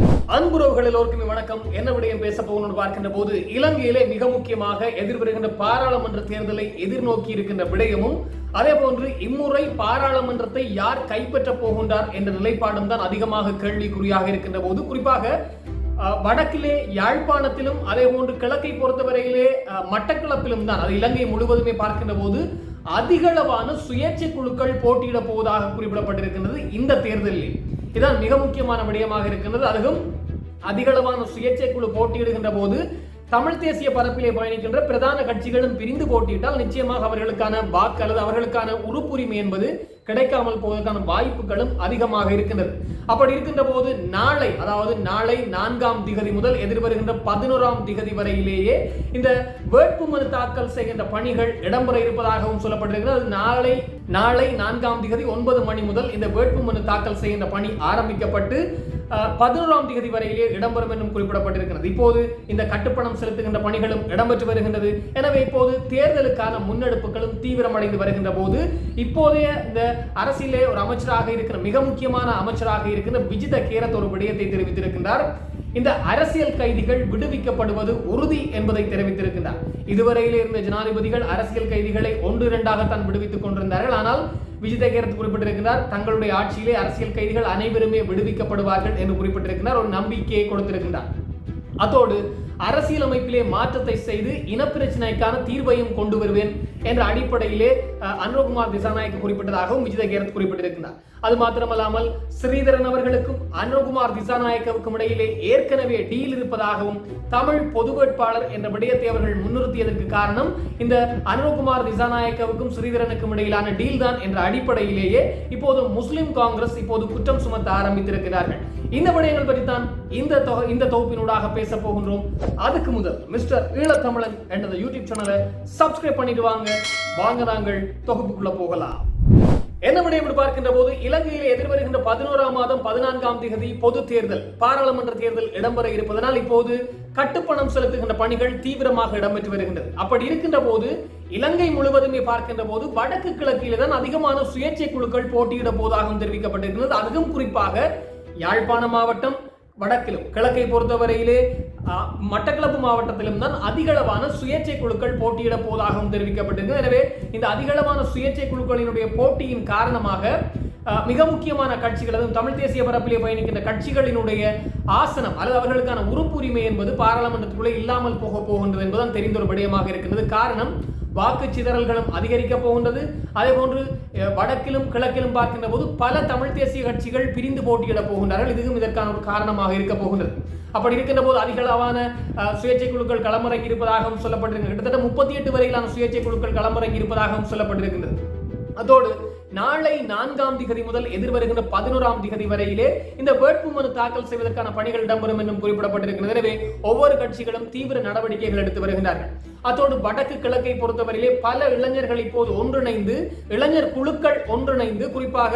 அன்புறவுகள் எல்லோருக்குமே வணக்கம். என்ன விடயம் பேச போகணும்னு பார்க்கின்ற போது இலங்கையிலே மிக முக்கியமாக எதிர்வருகின்ற பாராளுமன்ற தேர்தலை எதிர்நோக்கி இருக்கின்ற விடயமும் அதே போன்று இம்முறை பாராளுமன்றத்தை யார் கைப்பற்ற போகின்றார் என்ற நிலைப்பாடும் தான் அதிகமாக கேள்விக்குறியாக இருக்கின்ற போது குறிப்பாக அஹ், வடக்கிலே யாழ்ப்பாணத்திலும் அதே போன்று கிழக்கை பொறுத்தவரையிலே மட்டக்களப்பிலும் தான் அது இலங்கை முழுவதுமே பார்க்கின்ற போது அதிகளவான சுயேட்சை குழுக்கள் போட்டியிட போவதாக குறிப்பிடப்பட்டிருக்கின்றது இந்த தேர்தலில். இதுதான் மிக முக்கியமான விடயமாக இருக்கின்றது. அதுவும் அதிகளவான சுயேட்சை குழு போட்டியிடுகின்ற போது தமிழ் தேசிய பரப்பிலே பயணிக்கின்ற பிரதான கட்சிகளும் பிரிந்து போட்டியிட்டால் நிச்சயமாக அவர்களுக்கான வாக்கு அல்லது அவர்களுக்கான உறுப்புரிமை என்பது கிடைக்காமல் போவதற்கான வாய்ப்புகளும் அதிகமாக இருக்கின்றது. அப்படி இருக்கின்ற போது நாளை அதாவது நாளை நான்காம் திகதி முதல் எதிர்வருகின்ற பதினோராம் திகதி வரையிலேயே இந்த வேட்புமனு தாக்கல் செய்கின்ற பணிகள் இடம்பெற இருப்பதாகவும் சொல்லப்பட்டிருக்கிறது. நாளை நாளை நான்காம் திகதி ஒன்பது மணி முதல் இந்த வேட்புமனு தாக்கல் செய்கின்ற பணி ஆரம்பிக்கப்பட்டு பதினோராம் தேதி வரையிலே இடம்பெறும் என்றும் குறிப்பிடப்பட்டிருக்கிறது. இப்போது இந்த கட்டுப்பணம் செலுத்துகின்ற பணிகளும் இடம்பெற்று வருகின்றது. எனவே இப்போது தேர்தலுக்கான முன்னெடுப்புகளும் தீவிரமடைந்து வருகின்ற போது இப்போதைய இந்த அரசியலே ஒரு அமைச்சராக இருக்கிற மிக முக்கியமான அமைச்சராக இருக்கின்ற விஜித கேரத் ஒரு விடயத்தை தெரிவித்திருக்கின்றார். இந்த அரசியல் கைதிகள் விடுவிக்கப்படுவது உறுதி என்பதை தெரிவித்திருக்கின்றார். இதுவரையிலே இருந்த ஜனாதிபதிகள் அரசியல் கைதிகளை ஒன்று இரண்டாகத்தான் விடுவித்துக் கொண்டிருந்தார்கள். ஆனால் விஜயதேகரத் குறிப்பிட்டிருக்கிறார் தங்களுடைய ஆட்சியிலே அரசியல் கைதிகள் அனைவருமே விடுவிக்கப்படுவார்கள் என்று குறிப்பிட்டிருக்கிறார் ஒரு நம்பிக்கையை கொடுத்திருக்கின்றார். அதோடு அரசியலமைப்பிலே மாற்றத்தை செய்து இனப்பிரச்சனைக்கான தீர்வையும் கொண்டு வருவேன் என்ற அடிப்படையிலே அஹ், அனுரகுமார் திசாநாயக்க குறிப்பிட்டதாகவும் விஜித கேரத் குறிப்பிட்டிருக்கிறார் அது மாத்திரமல்லாமல் ஸ்ரீதரன் அவர்களுக்கும் அனுகுமார் திசாநாயக்கவுக்கும் இடையிலே ஏற்கனவே டீல் இருப்பதாகவும் தமிழ் பொது வேட்பாளர் என்ற விடயத்தை அவர்கள் முன்னிறுத்தியதற்கு காரணம் இந்த அனுகுமார் திசாநாயக்கவுக்கும் ஸ்ரீதரனுக்கும் இடையிலான டீல் தான் என்ற அடிப்படையிலேயே இப்போது முஸ்லிம் காங்கிரஸ் இப்போது குற்றம் சுமத்த ஆரம்பித்திருக்கிறார்கள். இந்த விடயங்கள் பற்றி தான் இந்த தொகை இந்த தொகுப்பினூடாக பேச போகின்றோம். அதுக்கு முதல் மிஸ்டர் ஈழத்தமிழன் என்ற யூடியூப் சேனலை சப்ஸ்கிரைப் பண்ணிட்டு வாங்க வாங்க நாங்கள் தொகுப்புக்குள்ள போகலாம். என்ன விடயம் என்று பார்க்கின்ற போது இலங்கையில் எதிர்வருகின்ற பதினோராம் மாதம் பதினான்காம் தேதி பொது தேர்தல் பாராளுமன்ற தேர்தல் இடம்பெற இருப்பதனால் இப்போது கட்டுப்பணம் செலுத்துகின்ற பணிகள் தீவிரமாக இடம்பெற்று வருகின்றது. அப்படி இருக்கின்ற போது இலங்கை முழுவதுமே பார்க்கின்ற போது வடக்கு கிழக்கிலே தான் அதிகமான சுயேட்சை குழுக்கள் போட்டியிட போவதாகவும் தெரிவிக்கப்பட்டிருக்கிறது அதுவும் குறிப்பாக யாழ்ப்பாண மாவட்டம் வடக்கிலும் கிழக்கை பொறுத்தவரையிலே மட்டக்களப்பு மாவட்டத்திலும் தான் அதிகளவான சுயேட்சை குழுக்கள் போட்டியிட போவதாகவும் தெரிவிக்கப்பட்டிருக்கு. எனவே இந்த அதிகளவான சுயேட்சை குழுக்களினுடைய போட்டியின் காரணமாக மிக முக்கியமான கட்சிகள் அதுவும் தமிழ் தேசிய பரப்பிலே பயணிக்கின்ற கட்சிகளினுடைய ஆசனம் அல்லது அவர்களுக்கான உறுப்புரிமை என்பது பாராளுமன்றத்துக்குள்ளே இல்லாமல் போக போகின்றது என்பதுதான் தெரிந்த ஒரு விடயமாக இருக்கின்றது. காரணம் வாக்கு சிதறல்களும் அதிகரிக்கப் போகின்றது. அதே போன்று வடக்கிலும் கிழக்கிலும் பார்க்கின்ற போது பல தமிழ் தேசிய கட்சிகள் பிரிந்து போட்டியிட போகின்றார்கள். இதுவும் இதற்கான ஒரு காரணமாக இருக்க போகின்றது. அப்படி இருக்கின்ற போது அதிகளவான சுயேட்சை குழுக்கள் களமிறங்கி இருப்பதாகவும் சொல்லப்பட்டிருக்கிறது கிட்டத்தட்ட முப்பத்தி எட்டு வரையிலான சுயேட்சை குழுக்கள் களமிறங்கி இருப்பதாகவும் சொல்லப்பட்டிருக்கின்றது. அதோடு நாளை நான்காம் திகதி முதல் எதிர்வருகின்ற பதினோராம் திகதி வரையிலே இந்த வேட்புமனு தாக்கல் செய்வதற்கான பணிகள் இடம்பெறும் என்றும் குறிப்பிடப்பட்டிருக்கிறது எனவே ஒவ்வொரு கட்சிகளும் தீவிர நடவடிக்கைகள் எடுத்து வருகின்றார்கள். அத்தோடு வடக்கு கிழக்கை பொறுத்தவரையிலே பல இளைஞர்கள் இப்போது ஒன்றிணைந்து இளைஞர் குழுக்கள் ஒன்றிணைந்து குறிப்பாக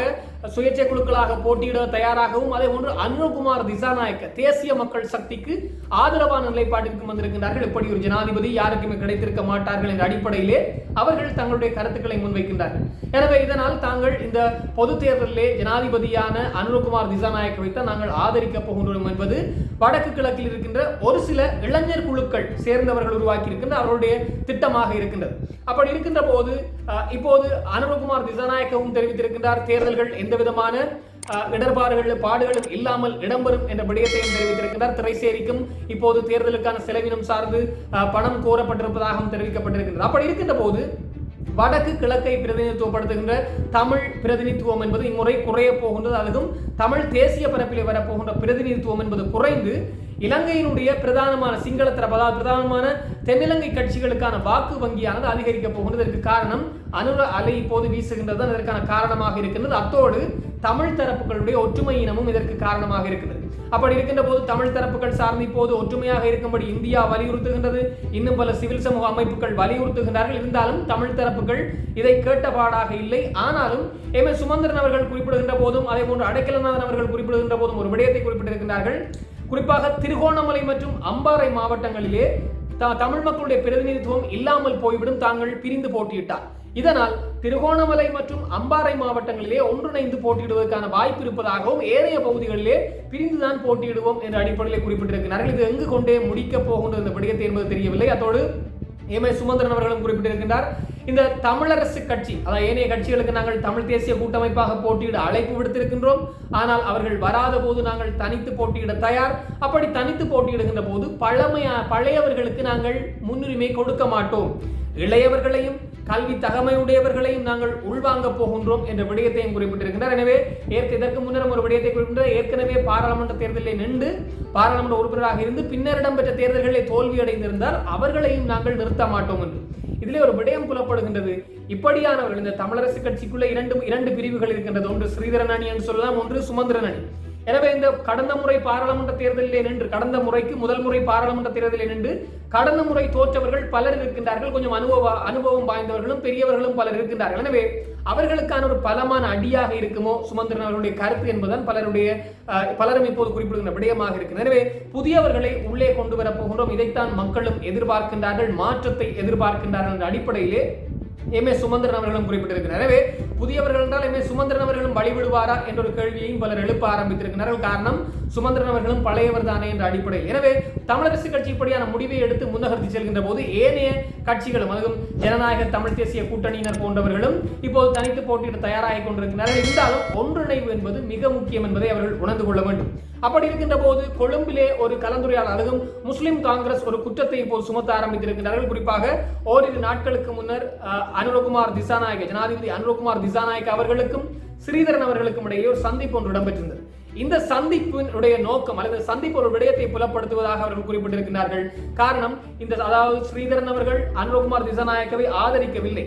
சுயேட்சை குழுக்களாக போட்டியிட தயாராகவும் அதே போன்று அனுகுமார் திசாநாயக்க தேசிய மக்கள் சக்திக்கு ஆதரவான நிலைப்பாட்டிற்கு வந்திருக்கின்றார்கள். எப்படி ஒரு ஜனாதிபதி யாருக்குமே கிடைத்திருக்க மாட்டார்கள் என்ற அடிப்படையிலே அவர்கள் தங்களுடைய கருத்துக்களை முன்வைக்கின்றார்கள். எனவே இதனால் தாங்கள் இந்த பொது தேர்தலிலே ஜனாதிபதியான அனுரகுமார் திசாநாயக்கவை தான் நாங்கள் ஆதரிக்க போகின்றோம் என்பது வடக்கு கிழக்கில் இருக்கின்ற ஒரு சில இளைஞர் குழுக்கள் சேர்ந்தவர்கள் உருவாக்கி இருக்கின்ற அவருடைய திட்டமாக இருக்கின்றது. அப்படி இருக்கின்ற போது இப்போது அனுரகுமார் திசாநாயக்கவும் தெரிவித்திருக்கின்றார் தேர்தல்கள் எந்த விதமான இடர்பாடுகள் பாடுகளும் இல்லாமல் இடம்பெறும் என்ற விடயத்தையும் தெரிவித்திருக்கின்றார். திரைசேரிக்கும் இப்போது தேர்தலுக்கான செலவினம் சார்ந்து பணம் கோரப்பட்டிருப்பதாகவும் தெரிவிக்கப்பட்டிருக்கின்றது. அப்படி இருக்கின்ற போது வடக்கு கிழக்கை பிரதிநிதித்துவப்படுத்துகின்ற தமிழ் பிரதிநிதித்துவம் என்பது இம்முறை குறைய போகின்றது. அதுவும் தமிழ் தேசிய பரப்பிலே வரப்போகின்ற பிரதிநிதித்துவம் என்பது குறைந்து இலங்கையினுடைய பிரதானமான சிங்கள தரப்பு அதாவது பிரதானமான தென்னிலங்கை கட்சிகளுக்கான வாக்கு வங்கியானது அதிகரிக்க போகின்றது. இதற்கு காரணம் அனுர அலை இப்போது வீசுகின்றது தான் இதற்கான காரணமாக இருக்கின்றது. அத்தோடு தமிழ் தரப்புகளுடைய ஒற்றுமை இனமும் இதற்கு காரணமாக இருக்கிறது அப்படி இருக்கின்ற போது தமிழ் தரப்புகள் சார்ந்து இப்போது ஒற்றுமையாக இருக்கும்படி இந்தியா வலியுறுத்துகின்றது. இன்னும் பல சிவில் சமூக அமைப்புகள் வலியுறுத்துகின்றார்கள். இருந்தாலும் தமிழ் தரப்புகள் இதை கேட்டபாடாக இல்லை. ஆனாலும் எம். எஸ். சுமந்திரன் அவர்கள் குறிப்பிடுகின்ற போதும் அதே போன்று அடைக்கலநாதன் அவர்கள் குறிப்பிடுகின்ற போதும் ஒரு விடயத்தை குறிப்பிட்டிருக்கின்றார்கள். குறிப்பாக திருகோணமலை மற்றும் அம்பாறை மாவட்டங்களிலே த- தமிழ் மக்களுடைய பிரதிநிதித்துவம் இல்லாமல் போய்விடும். தாங்கள் பிரிந்து போட்டியிட்டார். இதனால் திருகோணமலை மற்றும் அம்பாறை மாவட்டங்களிலே ஒன்றிணைந்து போட்டியிடுவதற்கான வாய்ப்பு இருப்பதாகவும் ஏனைய பகுதிகளிலே பிரிந்துதான் போட்டியிடுவோம் என்ற அடிப்படையில் குறிப்பிட்டிருக்கிறார்கள் இது எங்கு கொண்டே முடிக்கப் போகின்ற இந்த விடயத்தை என்பது தெரியவில்லை. அதோடு எம் ஏ சுமந்திரன் அவர்களும் குறிப்பிட்டிருக்கின்றார். இந்த தமிழரசு கட்சி அதாவது ஏனைய கட்சிகளுக்கு நாங்கள் தமிழ் தேசிய கூட்டமைப்பாக போட்டியிட அழைப்பு விடுத்திருக்கின்றோம். ஆனால் அவர்கள் வராத போது நாங்கள் தனித்து போட்டியிட தயார். அப்படி தனித்து போட்டியிடுகின்ற போது பழமையா பழையவர்களுக்கு நாங்கள் முன்னுரிமை கொடுக்க மாட்டோம். இளையவர்களையும் கல்வி தகமையுடையவர்களையும் நாங்கள் உள்வாங்க போகின்றோம் என்ற விடயத்தையும் குறிப்பிட்டிருக்கின்றார். எனவே ஏற்க இதற்கு முன்னரும் ஒரு விடயத்தை குறிப்பிட்டார் ஏற்கனவே பாராளுமன்ற தேர்தலில் நின்று பாராளுமன்ற உறுப்பினராக இருந்து பின்னர் இடம்பெற்ற தேர்தல்களில் தோல்வியடைந்திருந்தால் அவர்களையும் நாங்கள் நிறுத்த மாட்டோம் என்று. இதிலே ஒரு விடயம் புலப்படுகின்றது. இப்படியானவர்கள் இந்த தமிழரசு கட்சிக்குள்ள இரண்டு இரண்டு பிரிவுகள் இருக்கின்றது. ஒன்று ஸ்ரீதரன் அணி என்று சொல்லலாம் ஒன்று சுமந்திரன் அணி. எனவே இந்த கடந்த முறை பாராளுமன்ற தேர்தலிலே நின்று கடந்த முறைக்கு முதல் முறை பாராளுமன்ற தேர்தலில் நின்று கடந்த முறை தோற்றவர்கள் பலர் இருக்கின்றார்கள். கொஞ்சம் அனுபவ அனுபவம் வாய்ந்தவர்களும் பெரியவர்களும் பலர் இருக்கின்றார்கள். எனவே அவர்களுக்கான ஒரு பலமான அடியாக இருக்குமோ சுமந்திரன் அவர்களுடைய கருத்து என்பதுதான் பலருடைய பலரும் இப்போது குறிப்பிடுகின்ற விடயமாக இருக்கிறது எனவே புதியவர்களை உள்ளே கொண்டு வரப்போகின்றோம் இதைத்தான் மக்களும் எதிர்பார்க்கின்றார்கள் மாற்றத்தை எதிர்பார்க்கின்றார்கள் என்ற அடிப்படையிலே எம். ஏ சுமந்திரன் அவர்களும் குறிப்பிட்டிருக்கிறார். எனவே புதியவர்கள் என்றால் எம் சுமந்திரன் அவர்களும் வழிவிடுவாரா என்ற ஒரு கேள்வியையும் பலர் எழுப்ப ஆரம்பித்திருக்கிறார்கள். காரணம் சுமந்திரன் அவர்களும் பழையவர் தானே என்ற அடிப்படையில். எனவே தமிழரசு கட்சி இப்படியான முடிவை எடுத்து முன்னகர்த்தி செல்கின்ற போது ஏனைய கட்சிகளும் அதுவும் ஜனநாயக தமிழ் தேசிய கூட்டணியினர் போன்றவர்களும் இப்போது தனித்து போட்டியிட தயாராகி கொண்டிருக்கிறார்கள். இருந்தாலும் ஒன்றிணைவு என்பது மிக முக்கியம் என்பதை அவர்கள் உணர்ந்து கொள்ள வேண்டும். அப்படி இருக்கின்ற போது கொழும்பிலே ஒரு கலந்துரையாடல் அதுவும் முஸ்லிம் காங்கிரஸ் ஒரு குற்றத்தை இப்போது சுமத்த ஆரம்பித்திருக்கிறார்கள். குறிப்பாக ஓரிரு நாட்களுக்கு முன்னர் அனுரகுமார் திசாநாயக ஜனாதிபதி அனுரகுமார் திசாநாயக் அவர்களுக்கும் ஸ்ரீதரன் அவர்களுக்கும் இடையே ஒரு சந்திப்பு ஒன்று இடம்பெற்றிருந்தது. இந்த சந்திப்பினுடைய நோக்கம் அல்லது சந்திப்பு ஒரு விடயத்தை புலப்படுத்துவதாக அவர்கள் குறிப்பிட்டிருக்கிறார்கள் காரணம் இந்த அதாவது ஸ்ரீதரன் அவர்கள் அனுரகுமார் திசாநாயக்கவை ஆதரிக்கவில்லை.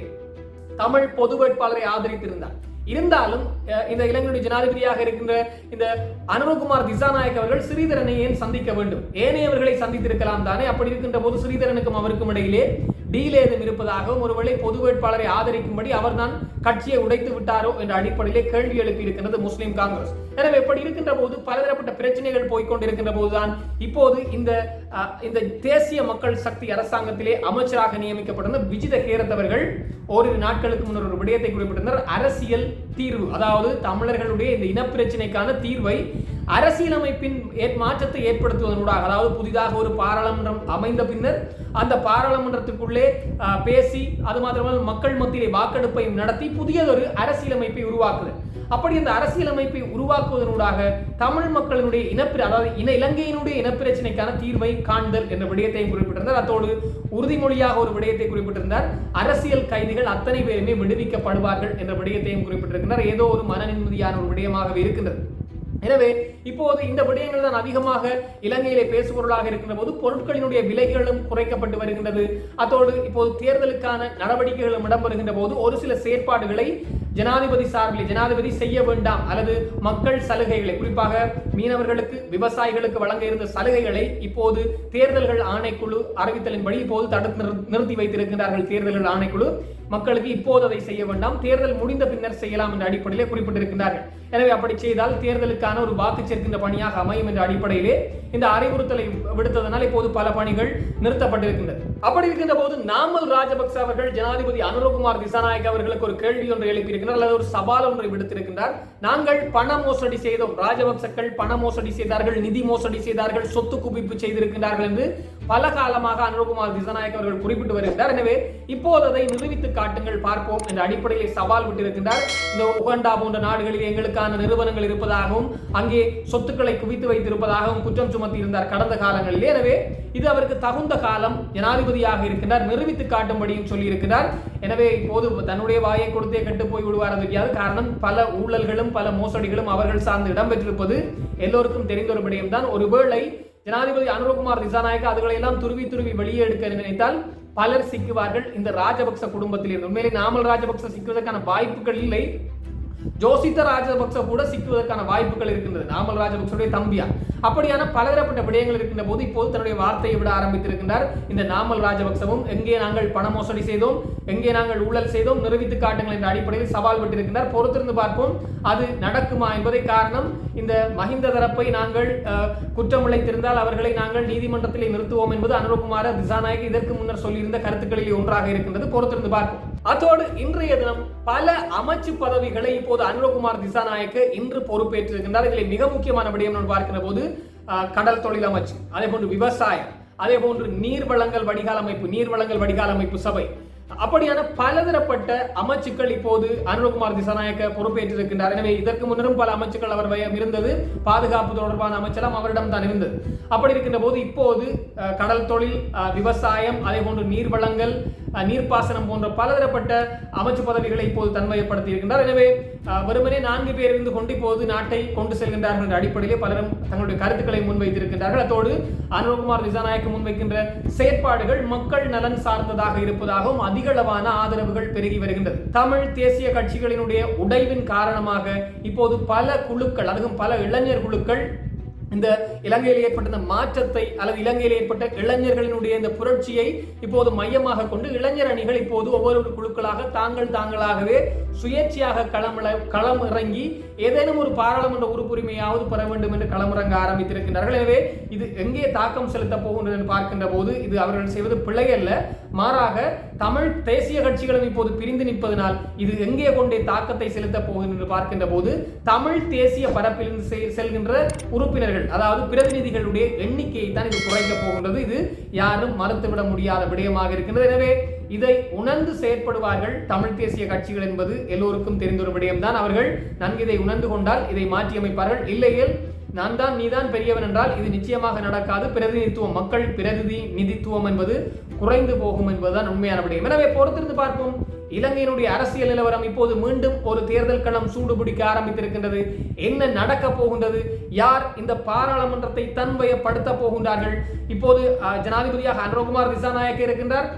தமிழ் பொது வேட்பாளரை ஆதரித்திருந்தார். இருந்தாலும் இந்த இலங்கையுடைய ஜனாதிபதியாக இருக்கின்ற இந்த அனுரகுமார் திசாநாயக் அவர்கள் ஸ்ரீதரனை ஏன் சந்திக்க வேண்டும்? ஏனையவர்களை சந்தித்திருக்கலாம் தானே? அப்படி இருக்கின்ற போது ஸ்ரீதரனுக்கும் அவருக்கும் இடையிலே டீல் ஏதும் இருப்பதாகவும் ஒருவேளை பொது வேட்பாளரை ஆதரிக்கும்படி அவர்தான் கட்சியை உடைத்து விட்டாரோ என்ற அடிப்படையிலே கேள்வி எழுப்பி இருக்கின்றது முஸ்லிம் காங்கிரஸ். எனவே இப்படி இருக்கின்ற போது பலதரப்பட்ட பிரச்சனைகள் போய்கொண்டிருக்கின்ற போதுதான் இப்போது இந்த இந்த தேசிய மக்கள் சக்தி அரசாங்கத்திலே அமைச்சராக நியமிக்கப்பட்டிருந்த விஜித கேரத்தவர்கள் ஓரிரு நாட்களுக்கு முன்னர் ஒரு விடயத்தை குறிப்பிட்டிருந்தார். அரசியல் தீர்வு அதாவது தமிழர்களுடைய இந்த இனப்பிரச்சனைக்கான தீர்வை அரசியலமைப்பின் ஏற்- மாற்றத்தை ஏற்படுத்துவதனூடாக அதாவது புதிதாக ஒரு பாராளுமன்றம் அமைந்த பின்னர் அந்த பாராளுமன்றத்துக்குள்ளே பேசி அது மாத்திரமல்ல மக்கள் மத்தியிலே வாக்கெடுப்பையும் நடத்தி புதியதொரு அரசியலமைப்பை உருவாக்குதல் அப்படி அந்த அரசியலமைப்பை உருவாக்குவதனூடாக தமிழ் மக்களினுடைய இனப்பிர அதாவது இன இலங்கையினுடைய இனப்பிரச்சனைக்கான தீர்வை காண்தல் என்ற விடயத்தையும் குறிப்பிட்டிருந்தார். அத்தோடு உறுதிமொழியாக ஒரு விடயத்தை குறிப்பிட்டிருந்தார். அரசியல் கைதிகள் அத்தனை பேருமே விடுவிக்கப்படுவார்கள் என்ற விடயத்தையும் குறிப்பிட்டிருக்கிறார். ஏதோ ஒரு மன நிம்மதியான ஒரு விடயமாகவே இருக்கின்றது. எனவே இப்போது இந்த விடயங்கள் தான் அதிகமாக இலங்கையிலே பேசுபொருளாக இருக்கின்ற போது பொருட்களினுடைய விலைகளும் குறைக்கப்பட்டு வருகின்றது. அதோடு இப்போது தேர்தலுக்கான நடவடிக்கைகளும் இடம்பெறுகின்ற போது ஒரு சில செயற்பாடுகளை ஜனாதிபதி சார்பில் ஜனாதிபதி செய்ய வேண்டாம் அல்லது மக்கள் சலுகைகளை குறிப்பாக மீனவர்களுக்கு விவசாயிகளுக்கு வழங்க இருந்த சலுகைகளை இப்போது தேர்தல்கள் ஆணைக்குழு அறிவித்தலின்படி இப்போது தடுத்து நிறு- நிறுத்தி வைத்திருக்கின்றார்கள் தேர்தல்கள் ஆணைக்குழு. மக்களுக்கு இப்போது அதை செய்ய வேண்டாம். தேர்தல் முடிந்த பின்னர் செய்யலாம் என்ற அடிப்படையிலே குறிப்பிட்டிருக்கிறார்கள் எனவே அப்படி செய்தால் தேர்தலுக்கான ஒரு வாக்கு சேர்க்கின்ற பணியாக அமையும் என்ற அடிப்படையிலே இந்த அறிவுறுத்தலை விடுத்ததனால் இப்போது பல பணிகள் நிறுத்தப்பட்டிருக்கின்றது. அப்படி இருக்கின்ற போது நாமல் ராஜபக்ச அவர்கள் ஜனாதிபதி அனுரகுமார் திசாநாயக் அவர்களுக்கு ஒரு கேள்வி ஒன்றை எழுப்பியிருக்கிறார் அல்லது ஒரு சவால் ஒன்றை விடுத்திருக்கின்றார். நாங்கள் பண மோசடி செய்தோம். ராஜபக்சக்கள் பண மோசடி செய்தார்கள் நிதி மோசடி செய்தார்கள் சொத்து குவிப்பு செய்திருக்கிறார்கள் என்று பல காலமாக அனுரகுமார் திசாநாயக் அவர்கள் குறிப்பிட்டு வருகின்றார். எனவே இப்போது அதை நிரூபித்து காட்டுங்கள் பார்ப்போம் என்ற அடிப்படையில் சவால் விட்டிருக்கின்றார். இந்த உகண்டா போன்ற நாடுகளில் எங்களுக்கான நிறுவனங்கள் இருப்பதாகவும் அங்கே சொத்துக்களை குவித்து வைத்திருப்பதாகவும் குற்றம் சுமத்தி இருந்தார் கடந்த காலங்களில். எனவே இது அவருக்கு தகுந்த காலம் ஜனாதிபதியாக இருக்கின்றார். நிரூபித்து காட்டும்படியும் சொல்லியிருக்கிறார். எனவே இப்போது தன்னுடைய வாயை கொடுத்தே கெட்டு போய் விடுவார் தெரியாது காரணம் பல ஊழல்களும் பல மோசடிகளும் அவர்கள் சார்ந்து இடம்பெற்றிருப்பது எல்லோருக்கும் தெரிந்த ஒரு விடயம்தான். ஒருவேளை ஜனாதிபதி அனுரகுமார் திசாநாயக்க அதுகளை எல்லாம் துருவி துருவி வெளியே எடுக்க நினைத்தால் பலர் சிக்குவார்கள் இந்த ராஜபக்ச குடும்பத்தில் இருந்து உண்மையிலே நாமல் ராஜபக்ச சிக்குவதற்கான வாய்ப்புகள் இல்லை. ஜோசித்த ராஜபக்ச கூட சிக்குவதற்கான வாய்ப்புகள் இருக்கின்றது. நாமல் ராஜபக்சவுடைய தம்பியா. அப்படியான பலதரப்பட்ட விடயங்கள் இருக்கின்ற போது இப்போது தன்னுடைய வார்த்தையை விட ஆரம்பித்திருக்கின்றார். இந்த நாமல் ராஜபக்சவும் எங்கே நாங்கள் பண மோசடி செய்தோம் எங்கே நாங்கள் ஊழல் செய்தோம் நிரூபித்து காட்டுங்கள் என்ற அடிப்படையில் சவால் விட்டிருக்கின்றார். பொறுத்திருந்து பார்ப்போம் அது நடக்குமா என்பதை காரணம் இந்த மஹிந்த தரப்பை நாங்கள் அஹ், குற்றம் இழைத்திருந்தால் அவர்களை நாங்கள் நீதிமன்றத்திலே நிறுத்துவோம் என்பது அனுரகுமார திசாநாயக் இதற்கு முன்னர் சொல்லியிருந்த கருத்துக்களில் ஒன்றாக இருக்கின்றது. பொறுத்திருந்து பார்ப்போம். அதோடு இன்றைய தினம் பல அமைச்சு பதவிகளை இப்போது அனுரகுமார் திசாநாயக்க இன்று பொறுப்பேற்றிருக்கின்றார். இதில் மிக முக்கியமான விடயம் நான் பார்க்கிற போது கடல் தொழில் அமைச்சு அதே போன்று விவசாயம் அதே போன்று நீர் வளங்கள் வடிகால் அமைப்பு நீர் வளங்கள் வடிகால் அமைப்பு சபை. அப்படியான பலதரப்பட்ட அமைச்சுக்கள் இப்போது அனுரகுமார் திசாநாயக்க பொறுப்பேற்றிருக்கின்றார். எனவே இதற்கு முன்னரும் பல அமைச்சுக்கள் அவர் இருந்தது. பாதுகாப்பு தொடர்பான அமைச்சரம் அவரிடம் தான் இருந்தது. அப்படி இருக்கின்ற போது இப்போது கடல் தொழில் அஹ், விவசாயம் அதே போன்று நீர் வளங்கள் நீர்ப்பாசனம் போன்ற பலதரப்பட்ட அமைச்சு பதவிகளை இப்போது தன்மையப்படுத்தி இருக்கின்றார். எனவே வெறுமனே நான்கு பேர் இருந்து கொண்டு இப்போது நாட்டை கொண்டு செல்கின்றார்கள் என்ற அடிப்படையிலே பலரும் தங்களுடைய கருத்துக்களை முன்வைத்திருக்கின்றார்கள். அத்தோடு அனுரகுமார் திசாநாயக்க முன்வைக்கின்ற செயற்பாடுகள் மக்கள் நலன் சார்ந்ததாக இருப்பதாகவும் அதிகளவான ஆதரவுகள் பெருகி வருகின்றது. தமிழ் தேசிய கட்சிகளினுடைய உடைவின் காரணமாக இப்போது பல குழுக்கள் அதுவும் பல இளைஞர் குழுக்கள் இந்த இலங்கையில் ஏற்பட்ட இந்த மாற்றத்தை அல்லது இலங்கையில் ஏற்பட்ட இளைஞர்களினுடைய இந்த புரட்சியை இப்போது மையமாக கொண்டு இளைஞர் அணிகள் இப்போது ஒவ்வொரு குழுக்களாக தாங்கள் தாங்களாகவே சுயேட்சையாக களமில களம் இறங்கி ஏதேனும் ஒரு பாராளுமன்ற உறுப்புரிமையாவது பெற வேண்டும் என்று களமிறங்க ஆரம்பித்திருக்கின்றார்கள். எனவே இது எங்கே தாக்கம் செலுத்தப் போகின்றது என்று பார்க்கின்ற போது இது அவர்கள் செய்வது பிழை அல்ல மாறாக தமிழ் தேசிய கட்சிகளும் இப்போது பிரிந்து நிற்பதனால் இது எங்கே கொண்டே தாக்கத்தை செலுத்தப் போகுது என்று பார்க்கின்ற போது தமிழ் தேசிய பரப்பிலிருந்து செ- செல்கின்ற உறுப்பினர்கள் அதாவது பிரதிநிதிகளுடைய எண்ணிக்கையை தான் இது குறைக்கப் போகின்றது. இது யாரும் மறுத்துவிட முடியாத விடயமாக இருக்கின்றது. எனவே இதை உணர்ந்து செயற்படுவார்கள் தமிழ் தேசிய கட்சிகள் என்பது எல்லோருக்கும் தெரிந்த ஒரு விடயம்தான். அவர்கள் நன்கு இதை உணர்ந்து கொண்டால் இதை மாற்றியமைப்பார்கள். இல்லையில் நான் தான் நீதான் பெரியவன் என்றால் இது நிச்சயமாக நடக்காது. பிரதிநிதித்துவம் மக்கள் பிரதிநிதி நிதித்துவம் என்பது குறைந்து போகும் என்பதுதான் உண்மையான விடயம். எனவே பொறுத்திருந்து பார்ப்போம். இலங்கையினுடைய அரசியல் நிலவரம் இப்போது மீண்டும் ஒரு தேர்தல் களம் சூடுபிடிக்க ஆரம்பித்திருக்கின்றது. என்ன நடக்க போகின்றது? யார் இந்த பாராளுமன்றத்தை தன்வயப்படுத்த போகின்றார்கள்? இப்போது ஜனாதிபதியாக அனுரகுமார் திசாநாயக்க இருக்கின்றார்.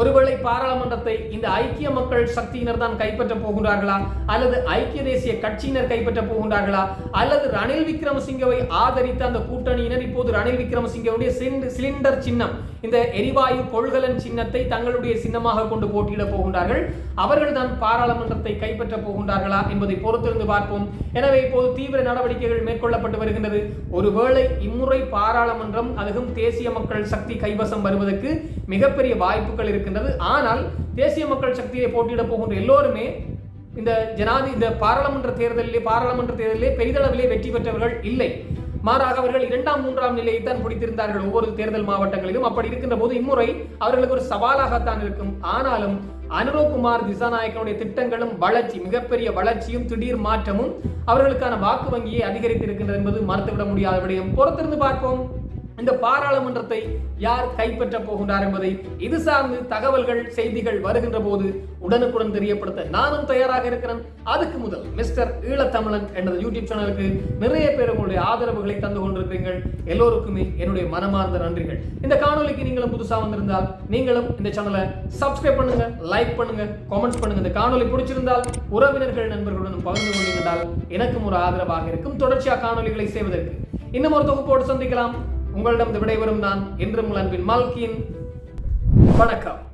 ஒருவேளை பாராளுமன்றத்தை இந்த ஐக்கிய மக்கள் சக்தியினர் தான் கைப்பற்ற போகின்றார்களா? அல்லது ஐக்கிய தேசிய கட்சியினர் கைப்பற்ற போகின்றார்களா? அல்லது ரணில் விக்ரமசிங்கவை ஆதரித்த அந்த கூட்டணியினர் இப்போது ரணில் விக்ரமசிங்கவுடைய சிலிண்டர் சின்னம் இந்த எரிவாயு கொள்கலன் சின்னத்தை தங்களுடைய சின்னமாக கொண்டு போட்டியிட போகின்றார்கள். அவர்கள் தான் பாராளுமன்றத்தை கைப்பற்ற போகின்றார்களா என்பதை பொறுத்திருந்து பார்ப்போம். எனவே இப்போது தீவிர நடவடிக்கைகள் மேற்கொள்ளப்பட்டு வருகின்றது. ஒருவேளை இம்முறை பாராளுமன்றம் அதுவும் தேசிய மக்கள் சக்தி கைவசம் வருவதற்கு மிகப்பெரிய வாய்ப்புகள் இருக்கின்றது. ஆனால் தேசிய மக்கள் சக்தியை போட்டியிட போகின்ற எல்லோருமே இந்த ஜனாதி இந்த பாராளுமன்ற தேர்தலிலே பாராளுமன்ற தேர்தலிலே பெரிதளவிலே வெற்றி பெற்றவர்கள் இல்லை. மாறாக அவர்கள் இரண்டாம் மூன்றாம் நிலையை தான் பிடித்திருந்தார்கள் ஒவ்வொரு தேர்தல் மாவட்டங்களிலும். அப்படி இருக்கின்ற போது இம்முறை அவர்களுக்கு ஒரு சவாலாகத்தான் இருக்கும். ஆனாலும் அனுரகுமார் திசாநாயக்கனுடைய திட்டங்களும் வளர்ச்சி மிகப்பெரிய வளர்ச்சியும் திடீர் மாற்றமும் அவர்களுக்கான வாக்கு வங்கியை அதிகரித்திருக்கின்றது என்பது மறுத்துவிட முடியாத விடயம். பொறுத்திருந்து பார்ப்போம். இந்த பாராளுமன்றத்தை யார் கைப்பற்ற போகின்றார் என்பதை இது சார்ந்து தகவல்கள் செய்திகள் வருகின்ற போது உடனுக்குடன் தெரியப்படுத்த நானும் தயாராக இருக்கிறேன். அதுக்கு முதல் மிஸ்டர் ஈழத்தமிழன் எனது யூடியூப் சேனலுக்கு நிறைய பேர் உங்களுடைய ஆதரவுகளை தந்து கொண்டிருக்கிறீர்கள். எல்லோருக்குமே என்னுடைய மனமார்ந்த நன்றிகள். இந்த காணொளிக்கு நீங்களும் புதுசா வந்திருந்தால் நீங்களும் இந்த சேனலை சப்ஸ்கிரைப் பண்ணுங்க லைக் பண்ணுங்க கமெண்ட்ஸ் பண்ணுங்க. இந்த காணொலி பிடிச்சிருந்தால் உறவினர்கள் நண்பர்களுடன் பகிர்ந்து கொண்டீங்கன்றால் எனக்கும் ஒரு ஆதரவாக இருக்கும். தொடர்ச்சியாக காணொளிகளை செய்வதற்கு இன்னும் ஒரு தொகுப்போடு சந்திக்கலாம். உங்களிடம் விடைபெறும் நான் என்றும் அன்பின் மால்கியின். வணக்கம்.